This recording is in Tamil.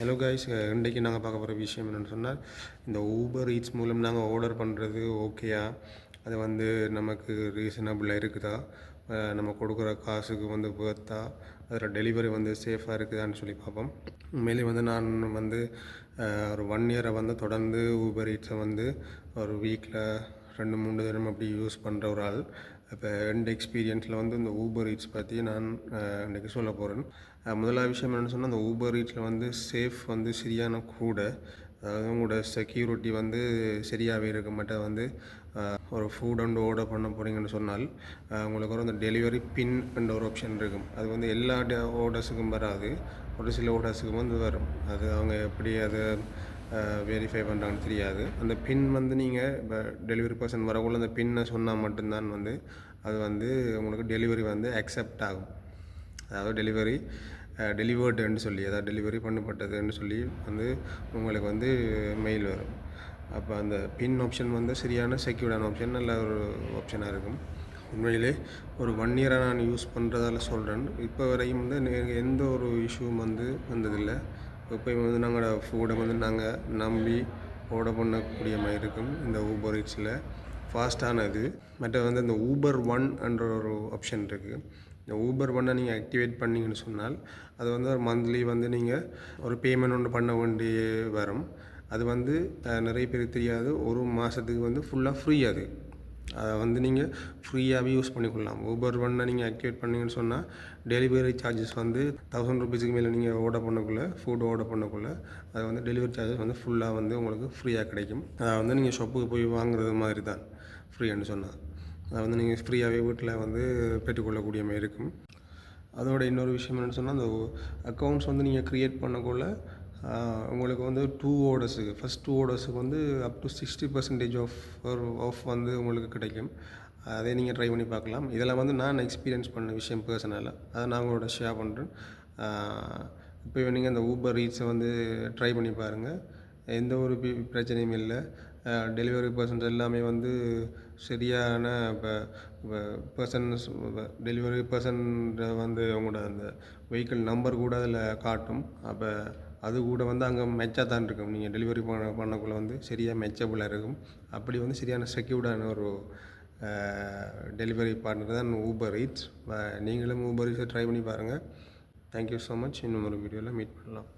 ஹலோ கைஸ் இன்றைக்கு நாங்கள் பார்க்க போகிற விஷயம் என்னென்னு சொன்னால் இந்த ஊபர் ஈட்ஸ் மூலம் நாங்கள் ஆர்டர் பண்ணுறது ஓகேயா அது வந்து நமக்கு ரீசனபிளாக இருக்குதா? நம்ம கொடுக்குற காசுக்கு வந்து வேர்த்தா அதில் டெலிவரி வந்து சேஃபாக இருக்குதான்னு சொல்லி பார்ப்போம். உண்மையிலே வந்து நான் வந்து ஒரு ஒன் இயரை வந்து தொடர்ந்து ஊபர் ஈட்ஸை வந்து ஒரு வீக்கில் ரெண்டு மூணு தினம் அப்படி யூஸ் பண்ணுற ஒரு ஆள். இப்போ எண்ட் எக்ஸ்பீரியன்ஸில் வந்து இந்த ஊபர் ரீட்ஸ் பற்றி நான் அஹ், இன்றைக்கி சொல்ல போகிறேன் முதலா விஷயம் என்னென்னு சொன்னால் அந்த ஊபர் ரீட்ஸில் வந்து சேஃப் வந்து சரியான கூட அதாவது உங்களோட செக்யூரிட்டி வந்து சரியாகவே இருக்க மாட்டேன் வந்து ஒரு ஃபுட் அண்ட் ஆர்டர் பண்ண போகிறீங்கன்னு சொன்னால் உங்களுக்கு ஒரு அந்த டெலிவரி பின் என்ற ஒரு ஆப்ஷன் இருக்கும். அது வந்து எல்லா ஆர்டர்ஸுக்கும் வராது. ஒரு சில ஆர்டர்ஸுக்கும் வந்து வரும். அது அவங்க எப்படி அதை வெரிஃபை பண்ணுறாங்கன்னு தெரியாது. அந்த பின் வந்து நீங்கள் இப்போ டெலிவரி பர்சன் வரக்குள்ள அந்த பின்னை சொன்னால் மட்டும்தான் வந்து அது வந்து உங்களுக்கு டெலிவரி வந்து அக்செப்ட் ஆகும். அதாவது டெலிவரி டெலிவர்டுன்னு சொல்லி அதாவது டெலிவரி பண்ணப்பட்டதுன்னு சொல்லி வந்து உங்களுக்கு வந்து மெயில் வரும். அப்போ அந்த பின் ஆப்ஷன் வந்து சரியான செக்யூர்டான ஆப்ஷன் நல்ல ஒரு ஆப்ஷனாக இருக்கும். உண்மையிலே ஒரு ஒன் இயராக நான் யூஸ் பண்ணுறதால சொல்கிறேன் இப்போ வரையும் வந்து எந்த ஒரு இஷ்யூவும் வந்து வந்ததில்லை. இப்போ வந்து நாங்கள் ஃபுட்டை வந்து நாங்கள் நம்பி ஆர்டர் பண்ணக்கூடிய மாதிரி இருக்கும் இந்த ஊபர் ஈட்ஸில் ஃபாஸ்ட்டானது மற்ற வந்து இந்த ஊபர் ஒன் என்ற ஒரு ஆப்ஷன் இருக்குது இந்த ஊபர் ஒன்னை நீங்கள் ஆக்டிவேட் பண்ணீங்கன்னு சொன்னால் அது வந்து ஒரு மந்த்லி வந்து நீங்கள் ஒரு பேமெண்ட் ஒன்று பண்ண வேண்டிய வரும். அது வந்து நிறைய பேருக்கு தெரியாது. ஒரு மாதத்துக்கு வந்து ஃபுல்லாக ஃப்ரீ அது. அதை வந்து நீங்கள் ஃப்ரீயாகவே யூஸ் பண்ணிக்கொள்ளலாம். ஊபர் ஒன்னை நீங்கள் ஆக்டிவேட் பண்ணீங்கன்னு சொன்னால் டெலிவரி சார்ஜஸ் வந்து தௌசண்ட் ருபீஸுக்கு மேலே நீங்கள் ஆர்டர் பண்ணக்குள்ளே ஃபுட் ஆர்டர் பண்ணக்குள்ளே அது வந்து டெலிவரி சார்ஜஸ் வந்து ஃபுல்லாக வந்து உங்களுக்கு ஃப்ரீயாக கிடைக்கும். அதை வந்து நீங்கள் ஷாப்புக்கு போய் வாங்குறது மாதிரி தான் ஃப்ரீன்னு சொன்னால் அதை வந்து நீங்கள் ஃப்ரீயாகவே வீட்டில் வந்து பெற்றுக்கொள்ளக்கூடிய மாதிரி இருக்கும். அதோட இன்னொரு விஷயம் என்னென்னு சொன்னால் அந்த அக்கௌண்ட்ஸ் வந்து நீங்கள் க்ரியேட் பண்ணக்குள்ள உங்களுக்கு வந்து டூ ஓடர்ஸுக்கு ஃபஸ்ட் டூ ஓடர்ஸுக்கு வந்து up to sixty percentage off ஒரு ஆஃப் வந்து உங்களுக்கு கிடைக்கும். அதே நீங்கள் ட்ரை பண்ணி பார்க்கலாம். இதெல்லாம் வந்து நான் எக்ஸ்பீரியன்ஸ் பண்ண விஷயம் பர்சனலாக அதை நான் உங்களோட ஷேர் பண்ணுறேன் இப்போ நீங்கள் அந்த ஊபர் ரீட்ஸை வந்து ட்ரை பண்ணி பாருங்கள் எந்த ஒரு பிரச்சனையும் இல்லை. டெலிவரி பர்சன்ஸ் எல்லாமே வந்து சரியான இப்போ பர்சன்ஸ் டெலிவரி பர்சன் வந்து அவங்களோட அந்த வெஹிக்கிள் நம்பர் கூட அதில் காட்டும். அப்போ அது கூட வந்து அங்கே மெச்சாக தான் இருக்கும். நீங்கள் டெலிவரி பண்ண பண்ணக்குள்ளே வந்து சரியாக மெச்சபுளாக இருக்கும். அப்படி வந்து சரியான செக்யூர்டான ஒரு டெலிவரி பார்ட்னர் தான் ஊபர் ஈட்ஸ் நீங்களும் ஊபர் ஈட்ஸை ட்ரை பண்ணி பாருங்கள் தேங்க்யூ ஸோ மச் இன்னும் ஒரு வீடியோவில் மீட் பண்ணலாம்.